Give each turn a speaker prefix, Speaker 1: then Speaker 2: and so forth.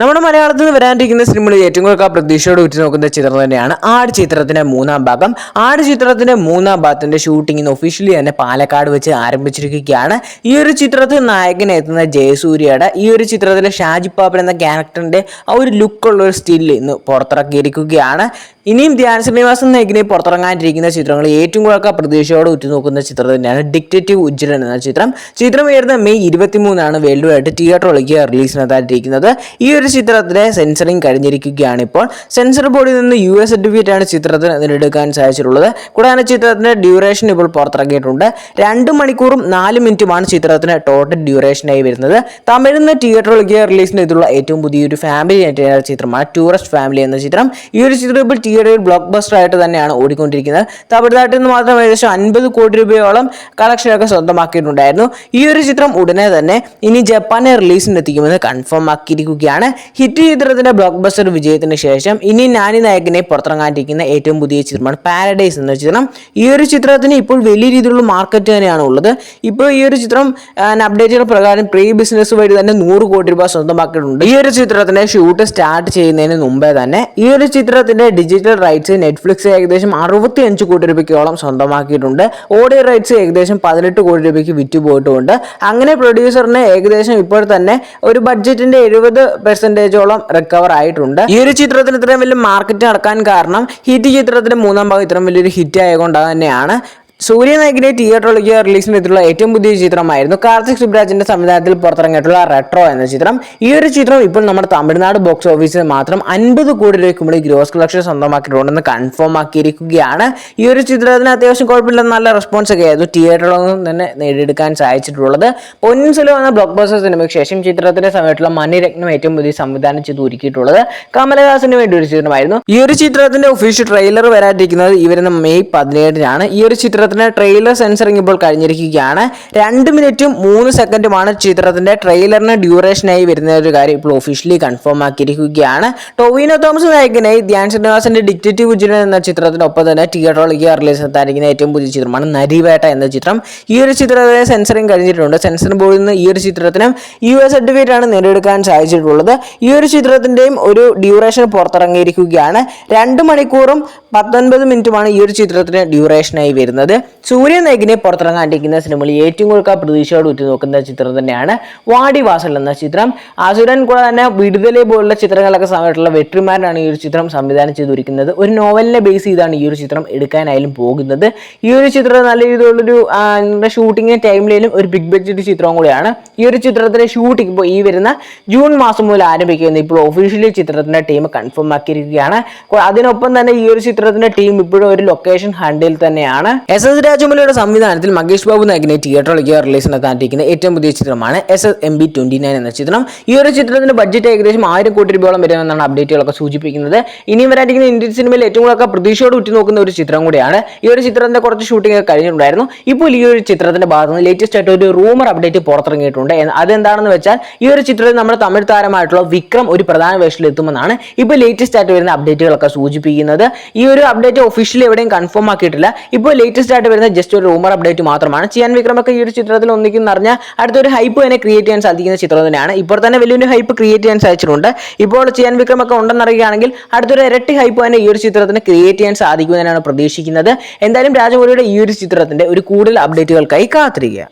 Speaker 1: നമ്മുടെ മലയാളത്തിൽ നിന്ന് വരാനിരിക്കുന്ന സിനിമയിൽ ഏറ്റവും കൂടുതൽ പ്രതീക്ഷയോട് ഉറ്റുനോക്കുന്ന ചിത്രം തന്നെയാണ് ആട് ചിത്രത്തിന്റെ മൂന്നാം ഭാഗം. ആട് ചിത്രത്തിന്റെ മൂന്നാം ഭാഗത്തിന്റെ ഷൂട്ടിംഗ് ഇന്ന് ഒഫീഷ്യലി തന്നെ പാലക്കാട് വെച്ച് ആരംഭിച്ചിരിക്കുകയാണ്. ഈ ഒരു ചിത്രത്തിൽ നായകനെ എത്തുന്ന ജയസൂര്യയുടെ ഈ ഒരു ചിത്രത്തിലെ ഷാജി പാപ്പൻ എന്ന ക്യാരക്ടറിന്റെ ആ ഒരു ലുക്കുള്ള ഒരു സ്റ്റിൽ ഇന്ന് പുറത്തിറക്കിയിരിക്കുകയാണ്. ഇനിയും ധ്യാൻ ശ്രീനിവാസൻ നായകനെ പുറത്തിറങ്ങാനിരിക്കുന്ന ചിത്രങ്ങൾ ഏറ്റവും കൂടുതൽ പ്രതീക്ഷയോടെ ഉറ്റുനോക്കുന്ന ചിത്രം തന്നെയാണ് ഡിക്റ്റേറ്റീവ് ഉജ്ജ്വലൻ എന്ന ചിത്രം. ചിത്രം വരുന്ന മെയ് ഇരുപത്തിമൂന്നാണ് വേൾഡ് വൈഡ് തിയേറ്ററിലേക്ക് റിലീസിനെത്താനിരിക്കുന്നത് ഈ ഒരു ചിത്രത്തിന്റെ സെൻസറിങ് കഴിഞ്ഞിരിക്കുകയാണ് ഇപ്പോൾ സെൻസർ ബോർഡിൽ നിന്ന് യു എസ് സർട്ടിഫിക്കറ്റ് ആണ് ചിത്രത്തിന് അതിനെടുക്കാൻ സാധിച്ചിട്ടുള്ളത്. കൂടാതെ ചിത്രത്തിന്റെ ഡ്യൂറേഷൻ ഇപ്പോൾ പുറത്തിറക്കിയിട്ടുണ്ട് രണ്ട് മണിക്കൂറും നാല് മിനിറ്റുമാണ് ചിത്രത്തിന് ടോട്ടൽ ഡ്യൂറേഷനായി വരുന്നത്. തമിഴ്ന്ന് തിയേറ്ററുകൾ റിലീസിന് ഇതിലുള്ള ഏറ്റവും പുതിയൊരു ഫാമിലി എന്റർടൈനർ ചിത്രമാണ് ടൂറിസ്റ്റ് ഫാമിലി എന്ന ചിത്രം. ഈ ഒരു ചിത്രം ഇപ്പോൾ തിയേറ്ററിൽ ബ്ലോക്ക് ബസ്റ്റർ ആയിട്ട് തന്നെയാണ് ഓടിക്കൊണ്ടിരിക്കുന്നത്. തമിഴ്നാട്ടിൽ നിന്ന് മാത്രം ഏകദേശം അൻപത് കോടി രൂപയോളം കളക്ഷനൊക്കെ സ്വന്തമാക്കിയിട്ടുണ്ടായിരുന്നു. ഈ ഒരു ചിത്രം ഉടനെ തന്നെ ഇനി ജപ്പാനെ റിലീസിന് എത്തിക്കുമെന്ന് കൺഫേം ആക്കിയിരിക്കുകയാണ്. ഹിറ്റ് ചിത്രത്തിന്റെ ബ്ലോക്ക് ബസ്റ്റർ വിജയത്തിന് ശേഷം ഇനി നാനി നായകനെ പുറത്തിറങ്ങാനിരിക്കുന്ന ഏറ്റവും പുതിയ ചിത്രമാണ് പാരഡൈസ് എന്ന ചിത്രം. ഈ ഒരു ചിത്രത്തിന് ഇപ്പോൾ വലിയ രീതിയിലുള്ള മാർക്കറ്റ് തന്നെയാണ് ഉള്ളത്. ഇപ്പോൾ ഈ ഒരു ചിത്രം അപ്ഡേറ്റുകൾ പ്രകാരം പ്രീ ബിസിനസ് വഴി തന്നെ നൂറ് കോടി രൂപ സ്വന്തമാക്കിയിട്ടുണ്ട്. ഈ ഒരു ചിത്രത്തിന്റെ ഷൂട്ട് സ്റ്റാർട്ട് ചെയ്യുന്നതിന് മുമ്പേ തന്നെ ഈ ഒരു ചിത്രത്തിന്റെ ഡിജിറ്റൽ റൈറ്റ്സ് നെറ്റ്ഫ്ലിക്സ് ഏകദേശം അറുപത്തി അഞ്ച് കോടി രൂപയ്ക്കോളം സ്വന്തമാക്കിയിട്ടുണ്ട്. ഓഡിയോ റൈറ്റ്സ് ഏകദേശം പതിനെട്ട് കോടി രൂപയ്ക്ക് വിറ്റുപോയിട്ടുമുണ്ട് അങ്ങനെ പ്രൊഡ്യൂസറിന് ഏകദേശം ഇപ്പോൾ തന്നെ ഒരു ബഡ്ജറ്റിന്റെ എഴുപത് പെർസെന്റേജോളം റിക്കവർ ആയിട്ടുണ്ട്. ഈ ഒരു ചിത്രത്തിന് ഇത്രയും വലിയ മാർക്കറ്റ് നടക്കാൻ കാരണം ഹിറ്റ് ചിത്രത്തിന്റെ മൂന്നാം ഭാഗം ഇത്രയും വലിയൊരു ഹിറ്റ് ആയതുകൊണ്ട് തന്നെയാണ്. സൂര്യനായകനെ തിയേറ്ററിലേക്ക് റിലീസ് എത്തിയിട്ടുള്ള ഏറ്റവും പുതിയ ചിത്രമായിരുന്നു കാർത്തിക് സുബ്രാജിന്റെ സംവിധാനത്തിൽ പുറത്തിറങ്ങിയിട്ടുള്ള റെട്രോ എന്ന ചിത്രം. ഈ ഒരു ചിത്രം ഇപ്പോൾ നമ്മുടെ തമിഴ്നാട് ബോക്സ് ഓഫീസിൽ മാത്രം അൻപത് കോടി രൂപയ്ക്ക് മുകളിൽ ഗ്രോസ് കളക്ഷൻ സ്വന്തമാക്കിയിട്ടുണ്ടെന്ന് കൺഫേം ആക്കിയിരിക്കുകയാണ്. ഈ ഒരു ചിത്രത്തിന് അത്യാവശ്യം കുഴപ്പമില്ല നല്ല റെസ്പോൺസ് ഒക്കെ ആയിരുന്നു തിയേറ്ററിലൊന്നും തന്നെ നേടിയെടുക്കാൻ സാധിച്ചിട്ടുള്ളത്. പൊന്നിൻ വന്ന എന്ന ബ്ലോക്ക് ബസ്റ്റർ സിനിമയ്ക്ക് ശേഷം ചിത്രത്തിന്റെ സമയത്തുള്ള മണിരത്നം ഏറ്റവും പുതിയ സംവിധാനം ചെയ്ത് ഒരുക്കിയിട്ടുള്ളത് കമലഹാസന് വേണ്ടി ഒരു ചിത്രമായിരുന്നു. ഈ ഒരു ചിത്രത്തിന്റെ ഒഫീഷ്യൽ ട്രെയിലർ വരാതിരിക്കുന്നത് ഇവരുന്ന മെയ് പതിനേഴിനാണ്. ഈ ഒരു ചിത്രത്തിന് ട്രെയിലർ സെൻസറിംഗ് ഇപ്പോൾ കഴിഞ്ഞിരിക്കുകയാണ്. രണ്ട് മിനിറ്റും മൂന്ന് സെക്കൻഡുമാണ് ചിത്രത്തിന്റെ ട്രെയിലറിന് ഡ്യൂറേഷനായി വരുന്ന ഒരു കാര്യം ഇപ്പോൾ ഒഫീഷ്യലി കൺഫേം ആക്കിയിരിക്കുകയാണ്. ടോവിനോ തോമസ് നായകനായി ധ്യാൻ ശ്രീനിവാസന്റെ ഡിക്റ്റേറ്റീവ് ഉജ്ജ്വലൻ എന്ന ചിത്രത്തിനൊപ്പം തന്നെ തിയേറ്ററിലേക്ക് റിലീസ് എത്താനിരിക്കുന്ന ഏറ്റവും പുതിയ ചിത്രമാണ് നരിവേട്ട എന്ന ചിത്രം. ഈ ഒരു ചിത്രത്തിന് സെൻസറിങ് കഴിഞ്ഞിട്ടുണ്ട്. സെൻസർ ബോർഡിൽ നിന്ന് ഈ ഒരു ചിത്രത്തിനും യു എസ് സർട്ടിഫിക്കറ്റ് ആണ് നേടിയെടുക്കാൻ സാധിച്ചിട്ടുള്ളത്. ഈ ഒരു ചിത്രത്തിന്റെയും ഒരു ഡ്യൂറേഷൻ പുറത്തിറങ്ങിയിരിക്കുകയാണ്. രണ്ട് മണിക്കൂറും പത്തൊൻപത് മിനിറ്റുമാണ് ഈ ഒരു ചിത്രത്തിന് ഡ്യൂറേഷനായി വരുന്നത്. സൂര്യ പുറത്തിറങ്ങാൻ പുറത്തിറങ്ങാണ്ടിരിക്കുന്ന സിനിമയിൽ ഏറ്റവും കൂടുതൽ പ്രതീക്ഷയോട് ഉറ്റുനോക്കുന്ന ചിത്രം തന്നെയാണ് വാടിവാസൽ എന്ന ചിത്രം. അസുരൻ കൂടെ തന്നെ വിടുതലെ പോലുള്ള ചിത്രങ്ങളൊക്കെ സമയത്തുള്ള വെട്രിമാരനാണ് ഈ ഒരു ചിത്രം സംവിധാനം ചെയ്തിരിക്കുന്നത്. ഒരു നോവലിനെ ബേസ് ചെയ്താണ് ഈ ഒരു ചിത്രം എടുക്കാനായാലും പോകുന്നത്. ഈ ഒരു ചിത്രം നല്ല രീതിയിലുള്ളൊരു ഷൂട്ടിങ്ങിന് ടൈമിലും ഒരു ബിഗ് ബഡ്ജറ്റ് ചിത്രവും കൂടിയാണ്. ഈ ഒരു ചിത്രത്തിന്റെ ഷൂട്ടിംഗ് ഇപ്പോൾ ഈ വരുന്ന ജൂൺ മാസം മുതൽ ആരംഭിക്കുന്നത് ഇപ്പോൾ ഒഫീഷ്യലി ചിത്രത്തിന്റെ ടീം കൺഫേം ആക്കിയിരിക്കുകയാണ്. അതിനൊപ്പം തന്നെ ഈ ഒരു ചിത്രത്തിന്റെ ടീം ഇപ്പോഴും ഒരു ലൊക്കേഷൻ ഹണ്ടിൽ തന്നെയാണ്. എസ് എസ് രാജമൗലിയുടെ സംവിധാനത്തിൽ മഹേഷ് ബാബു നായകനെ തിയേറ്ററിലേക്ക് റിലീസിനെത്താനിരിക്കുന്ന ഏറ്റവും പുതിയ ചിത്രമാണ് S S M B twenty nine എന്ന ചിത്രം. ഈ ഒരു ചിത്രത്തിന്റെ ബഡ്ജറ്റ് ഏകദേശം ആയിരം കോടി രൂപയോളം വരുമെന്നാണ് അപ്ഡേറ്റുകളൊക്കെ സൂചിപ്പിക്കുന്നത്. ഇനിയും വരാനിരിക്കുന്ന ഇന്ത്യൻ സിനിമയിൽ ഏറ്റവും കൂടുതൽ പ്രതീക്ഷയോട് ഉറ്റുനോക്കുന്ന ഒരു ചിത്രം കൂടിയാണ്. ഈ ഒരു ചിത്രത്തിന്റെ കുറച്ച് ഷൂട്ടിംഗ് ഒക്കെ കഴിഞ്ഞിട്ടുണ്ടായിരുന്നു. ഇപ്പോൾ ഈ ഒരു ചിത്രത്തിന്റെ ഭാഗത്ത് നിന്ന് ലേറ്റസ്റ്റ് ആയിട്ട് ഒരു റൂമർ അപ്ഡേറ്റ് പുറത്തിറങ്ങിയിട്ടുണ്ട്. അതെന്താണെന്ന് വെച്ചാൽ ഈ ഒരു ചിത്രത്തിൽ നമ്മുടെ തമിഴ് താരമായിട്ടുള്ള വിക്രം ഒരു പ്രധാന വേഷത്തിൽ എത്തുമെന്നാണ് ഇപ്പോൾ ലേറ്റസ്റ്റ് ആയിട്ട് വരുന്ന അപ്ഡേറ്റുകളൊക്കെ സൂചിപ്പിക്കുന്നത്. ഈ ഒരു അപ്ഡേറ്റ് ഒഫീഷ്യലി എവിടെയും കൺഫേം ആക്കിയിട്ടില്ല. ഇപ്പോൾ ലേറ്റസ്റ്റ് ആയിട്ട് വരുന്ന ജസ്റ്റ് ഒരു റൂമർ അപ്ഡേറ്റ് മാത്രമാണ്. ചിയാൻ വിക്രമൊക്കെ ഈ ഒരു ചിത്രത്തിൽ ഒന്നിക്കുന്ന അറിഞ്ഞാൽ അടുത്തൊരു ഹൈപ്പ് തന്നെ ക്രിയേറ്റ് ചെയ്യാൻ സാധിക്കുന്ന ചിത്രം തന്നെയാണ്. ഇപ്പോൾ തന്നെ വലിയൊരു ഹൈപ്പ് ക്രിയേറ്റ് ചെയ്യാൻ സാധിച്ചിട്ടുണ്ട്. ഇപ്പോൾ ചിയാൻ വിക്രമൊക്കെ ഉണ്ടെന്നറിയുകയാണെങ്കിൽ അടുത്തൊരു ഇരട്ടി ഹൈപ്പ് തന്നെ ഈ ഒരു ചിത്രത്തിന് ക്രിയേറ്റ് ചെയ്യാൻ സാധിക്കുമെന്നാണ് പ്രതീക്ഷിക്കുന്നത്. എന്തായാലും രാജമൗലിയുടെ ഈ ഒരു ചിത്രത്തിന്റെ ഒരു കൂടുതൽ അപ്ഡേറ്റുകൾക്കായി കാത്തിരിക്കുക.